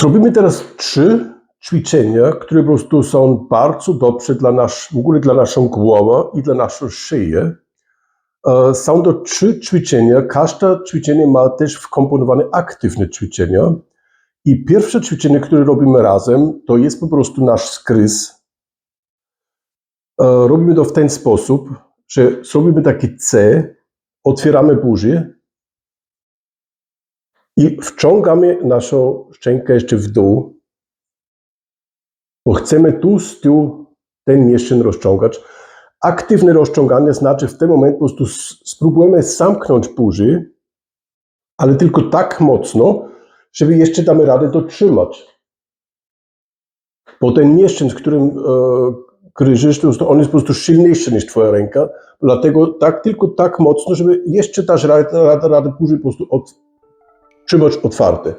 Zrobimy teraz trzy ćwiczenia, które po prostu są bardzo dobre dla nas, w ogóle dla naszą głowę i dla naszą szyję. E, Są to trzy ćwiczenia. Każde ćwiczenie ma też wkomponowane aktywne ćwiczenia. I pierwsze ćwiczenie, które robimy razem, to jest po prostu nasz skryz. E, Robimy to w ten sposób, że zrobimy taki C, otwieramy buzię i wciągamy naszą szczękę jeszcze w dół, bo chcemy tu z tyłu ten mięsień rozciągać. Aktywne rozciąganie znaczy w tym momencie po prostu spróbujemy zamknąć buzię, ale tylko tak mocno, żeby jeszcze damy radę dotrzymać. Bo ten mięsień, z którym e, gryziesz, to on jest po prostu silniejszy niż twoja ręka, dlatego tak, tylko tak mocno, żeby jeszcze dać radę, radę, radę buzi po prostu od, trzymać otwarte.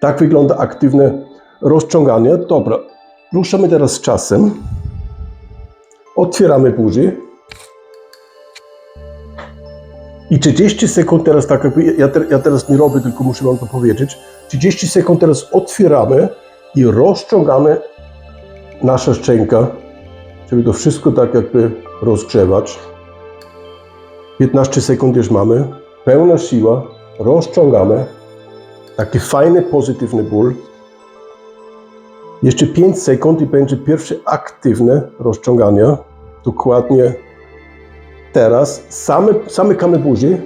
Tak wygląda aktywne rozciąganie. Dobra, ruszamy teraz z czasem. Otwieramy buzię. I 30 sekund teraz, tak jakby, ja, te, ja teraz nie robię, tylko muszę wam to powiedzieć. 30 sekund teraz otwieramy i rozciągamy nasza szczęka, żeby to wszystko tak jakby rozgrzewać. 15 sekund już mamy. Pełna siła. Rozciągamy. Taki fajny, pozytywny ból. Jeszcze 5 sekund i będzie pierwsze aktywne rozciąganie. Dokładnie teraz. Same, zamykamy buzię,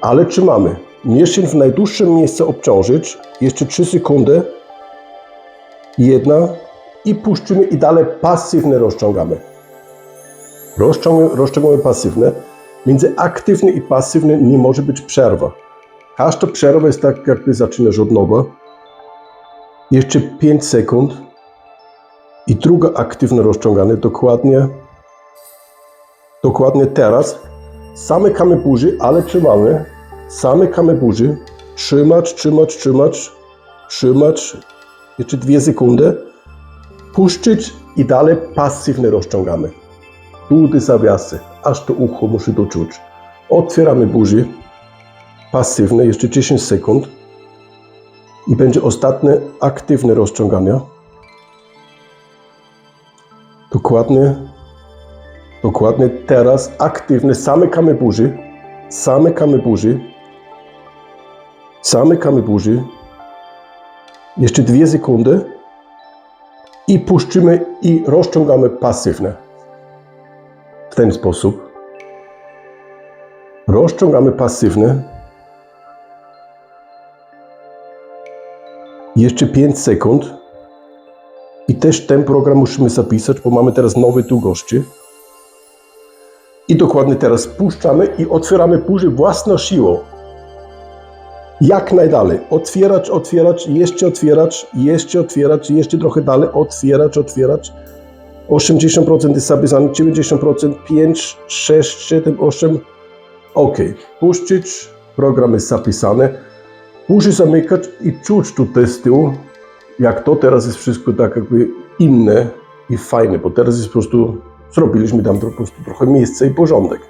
ale trzymamy. Mięsień w najdłuższym miejscu obciążyć. Jeszcze 3 sekundy. Jedna. I puszczymy i dalej pasywne rozciągamy. Rozciągamy, rozciągamy pasywne. Między aktywny i pasywny nie może być przerwa. Każda przerwa jest tak, jakby zaczynasz od nowa. Jeszcze 5 sekund. I druga aktywne rozciąganie, dokładnie, dokładnie teraz. Zamykamy buzię, ale trzymamy. Zamykamy buzię. Trzymać, trzymać, trzymać, trzymać. Jeszcze dwie sekundy. Puszczyć i dalej pasywne rozciągamy. Tu te zawiasy, aż to ucho musi doczuć. Otwieramy buzię. Pasywne, jeszcze 10 sekund. I będzie ostatnie aktywne rozciąganie. Dokładnie, dokładnie teraz aktywne. Zamykamy buzię. Zamykamy buzię. Zamykamy buzię. Jeszcze dwie sekundy. I puszczymy i rozciągamy pasywne. W ten sposób. Rozciągamy pasywne. Jeszcze 5 sekund. I też ten program musimy zapisać, bo mamy teraz nowe długości. I dokładnie teraz puszczamy i otwieramy buzię własną siłą. Jak najdalej. Otwierać, otwierać, jeszcze otwierać, jeszcze otwierać, jeszcze trochę dalej. Otwierać, otwierać. 80% jest zapisane, 90%, 5, 6, 7, 8. Ok. Puszczyć. Program jest zapisany. Muszę zamykać i czuć tutaj z tyłu, jak to teraz jest wszystko tak jakby inne i fajne, bo teraz jest po prostu, zrobiliśmy tam po prostu trochę miejsca i porządek.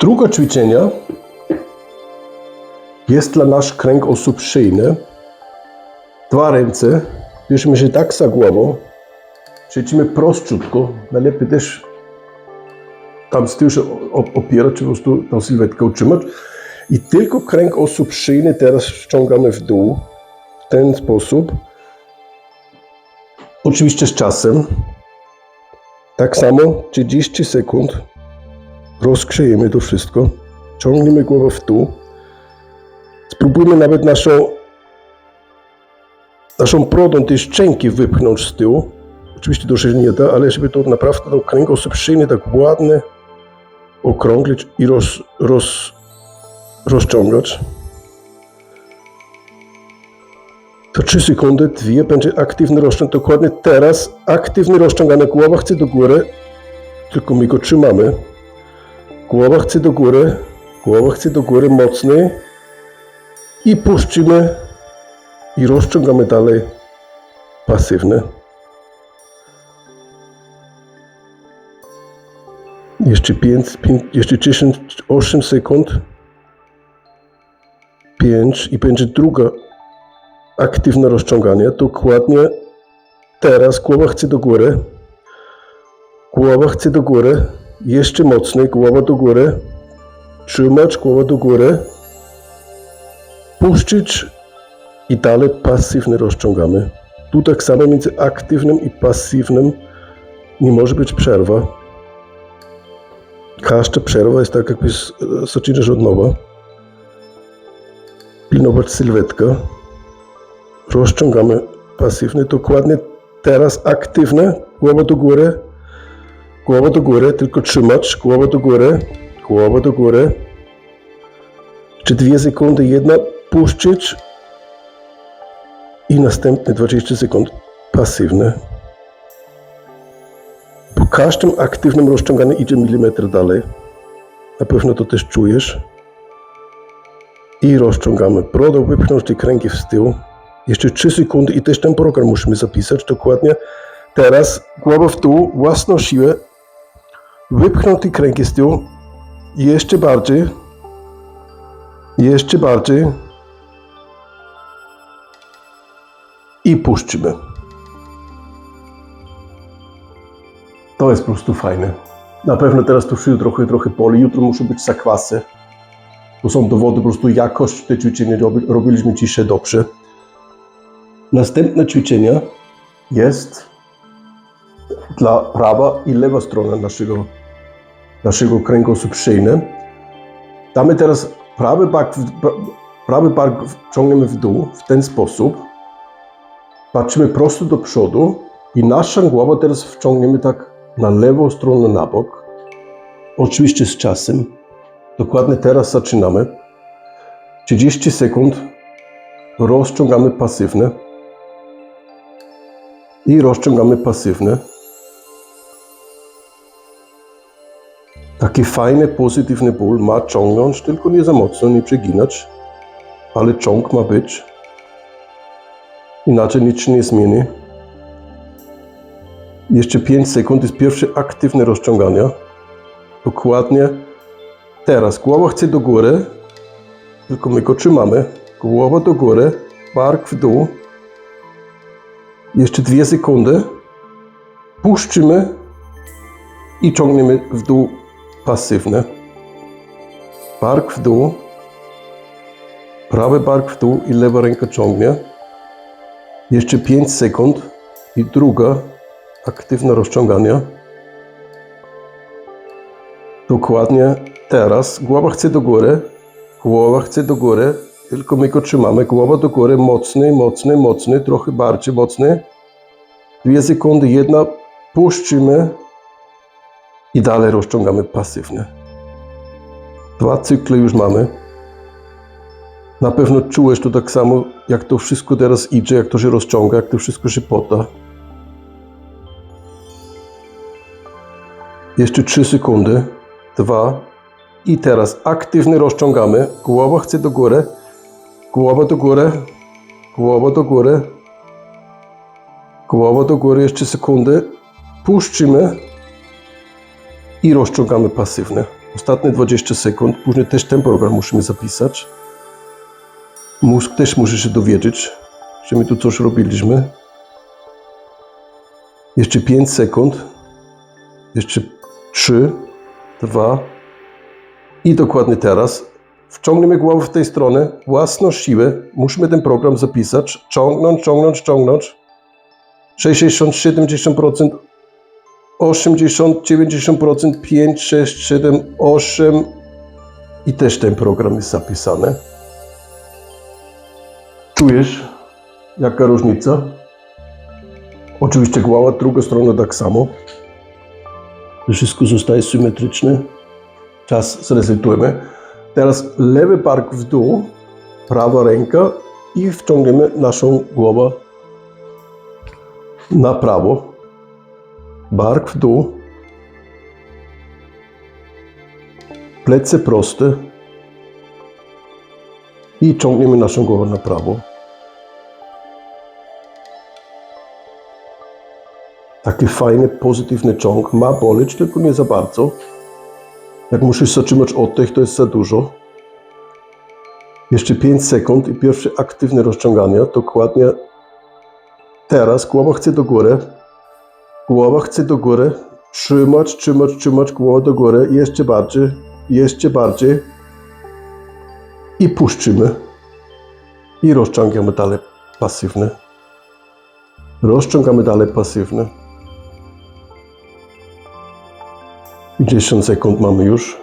Drugie ćwiczenie jest dla nasz kręgosłup szyjny. Dwa ręce, bierzemy się tak za głową, siedzimy prościutko, najlepiej też tam z tyłu się opierać, po prostu tą sylwetkę utrzymać. I tylko kręgosłup szyjny teraz ściągamy w dół w ten sposób. Oczywiście z czasem. Tak samo 30 sekund. Rozgrzejemy to wszystko. Ciągniemy głowę w dół. Spróbujmy nawet naszą naszą brodą tej szczęki wypchnąć z tyłu. Oczywiście to się nie da, ale żeby to naprawdę to kręgosłup szyjny tak ładnie okrąglić i roz, roz, rozciągać. To 3 sekundy, dwie, będzie aktywny rozciąg. Dokładnie teraz aktywny rozciąganie. Głowa chce do góry, tylko my go trzymamy. Głowa chce do góry, głowa chce do góry mocniej i puszczymy i rozciągamy dalej pasywne. Jeszcze 5, jeszcze 10, 8 sekund. 5 i będzie druga aktywne rozciąganie. Dokładnie teraz głowa chce do góry. Głowa chce do góry. Jeszcze mocniej, głowa do góry. Trzymać, głowa do góry. Puścić i dalej pasywnie rozciągamy. Tu tak samo między aktywnym i pasywnym nie może być przerwa. Każda przerwa jest tak, jakby zaczynasz od nowa. Pilnować sylwetka. Rozciągamy pasywnie. Dokładnie teraz aktywne. Głowa do góry. Głowa do góry. Tylko trzymać. Głowa do góry. Głowa do góry. Czy dwie sekundy. Jedna puścić. I następne 20 sekund pasywne. Każdym aktywnym rozciąganiu idzie milimetr dalej. Na pewno to też czujesz. I rozciągamy. Brodą wypchnąć te kręgi w tył. Jeszcze 3 sekundy i też ten program musimy zapisać dokładnie. Teraz głowa w dół, własną siłę. Wypchnąć te kręgi z tyłu. Jeszcze bardziej. Jeszcze bardziej. I puszczymy. To jest po prostu fajne. Na pewno teraz to wszystko trochę, trochę boli. Jutro muszą być zakwasy. To są dowody po prostu jakość te ćwiczenia robi- robiliśmy dzisiaj dobrze. Następne ćwiczenie jest dla prawa i lewa strona naszego, naszego kręgosłupa szyjny. Damy teraz prawy bark, prawy bark ciągniemy w dół w ten sposób. Patrzymy prosto do przodu i naszą głowę teraz wciągniemy tak na lewą stronę na bok. Oczywiście z czasem. Dokładnie teraz zaczynamy. 30 sekund rozciągamy pasywne i rozciągamy pasywne. Taki fajny, pozytywny ból ma ciągnąć, tylko nie za mocno, nie przeginać, ale ciąg ma być. Inaczej nic się nie zmieni. Jeszcze 5 sekund jest pierwsze aktywne rozciąganie. Dokładnie teraz. Głowa chce do góry, tylko my go trzymamy. Głowa do góry, bark w dół. Jeszcze 2 sekundy. Puszczymy i ciągniemy w dół pasywne. Bark w dół. Prawy bark w dół i lewa ręka ciągnie. Jeszcze 5 sekund i druga aktywne rozciąganie. Dokładnie teraz. Głowa chce do góry. Głowa chce do góry. Tylko my go trzymamy. Głowa do góry. Mocny, mocny, mocny. Trochę bardziej mocny. Dwie sekundy. Jedna. Puszczymy. I dalej rozciągamy pasywnie. Dwa cykle już mamy. Na pewno czułeś to tak samo, jak to wszystko teraz idzie, jak to się rozciąga, jak to wszystko się pota. Jeszcze 3 sekundy. Dwa. I teraz aktywnie rozciągamy. Głowa chce do góry. Głowa do góry. Głowa do góry. Głowa do góry. Jeszcze sekundy. Puszczymy. I rozciągamy pasywnie. Ostatnie 20 sekund. Później też ten program musimy zapisać. Mózg też musi się dowiedzieć, że my tu coś robiliśmy. Jeszcze 5 sekund. Jeszcze 3, 2 i dokładnie teraz. Wciągniemy głowę w tej stronę, własną siłę. Musimy ten program zapisać. Ciągnąć, ciągnąć, ciągnąć. 60, 70%, 80, 90%, 5, 6, 7, 8 i też ten program jest zapisany. Czujesz, jaka różnica? Oczywiście głowa, druga strona tak samo. Wszystko zostaje symetryczne. Czas zresetujemy. Teraz lewy bark w dół, prawa ręka i wciągniemy naszą głowę na prawo. Bark w dół. Plecy proste. I ciągniemy naszą głowę na prawo. Taki fajny, pozytywny ciąg. Ma boleć, tylko nie za bardzo. Jak musisz zatrzymać oddech, to jest za dużo. Jeszcze 5 sekund i pierwsze aktywne rozciąganie. Dokładnie teraz głowa chce do góry. Głowa chce do góry. Trzymać, trzymać, trzymać głowę do góry. Jeszcze bardziej, jeszcze bardziej. I puszczymy. I rozciągamy dalej pasywny. Rozciągamy dalej pasywny. I 10 sekund mamy już.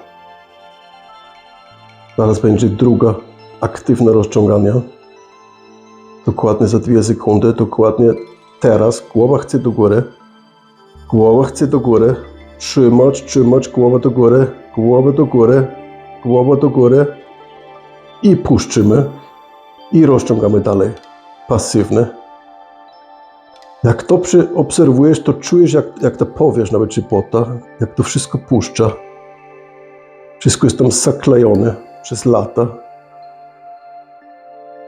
Zaraz będzie druga aktywne rozciąganie. Dokładnie za 2 sekundy. Dokładnie teraz. Głowa chce do góry. Głowa chce do góry. Trzymać, trzymać. Głowa do góry. Głowa do góry. Głowa do góry. I puszczymy. I rozciągamy dalej. Pasywne. Jak to przy, obserwujesz, to czujesz, jak, jak ta powierzchnia nawet czy pota, jak to wszystko puszcza. Wszystko jest tam zaklejone przez lata.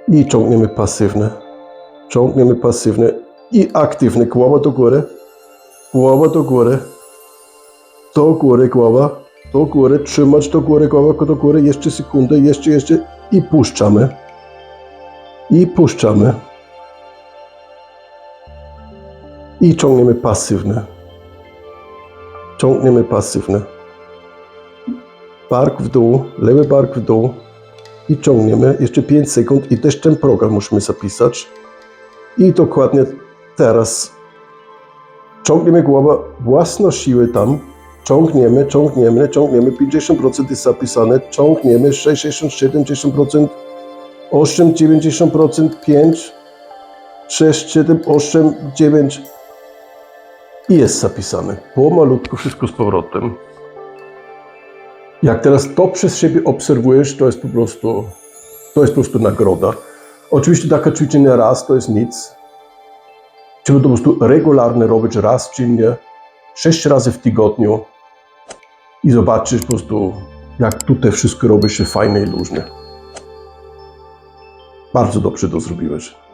I ciągniemy pasywne. Ciągniemy pasywne i aktywne. Głowa do góry. Głowa do góry. Do góry głowa. Do góry. Trzymać do góry głowa do góry. Jeszcze sekundę. Jeszcze, jeszcze. I puszczamy. I puszczamy. I ciągniemy pasywne. Ciągniemy pasywne. Bark w dół, lewy bark w dół i ciągniemy. Jeszcze 5 sekund i też ten program musimy zapisać. I dokładnie teraz ciągniemy głowę, własną siłę tam. Ciągniemy, ciągniemy, ciągniemy. 50% jest zapisane. Ciągniemy 60, 70%, 8, 90%, 5, 6, 7, 8, 9 i jest zapisane. Pomalutku wszystko z powrotem. Jak teraz to przez siebie obserwujesz, to jest po prostu, to jest po prostu nagroda. Oczywiście takie ćwiczenie raz to jest nic. Trzeba to po prostu regularnie robić raz dziennie, sześć razy w tygodniu i zobaczysz po prostu, jak tutaj wszystko robi się fajnie i luźnie. Bardzo dobrze to zrobiłeś.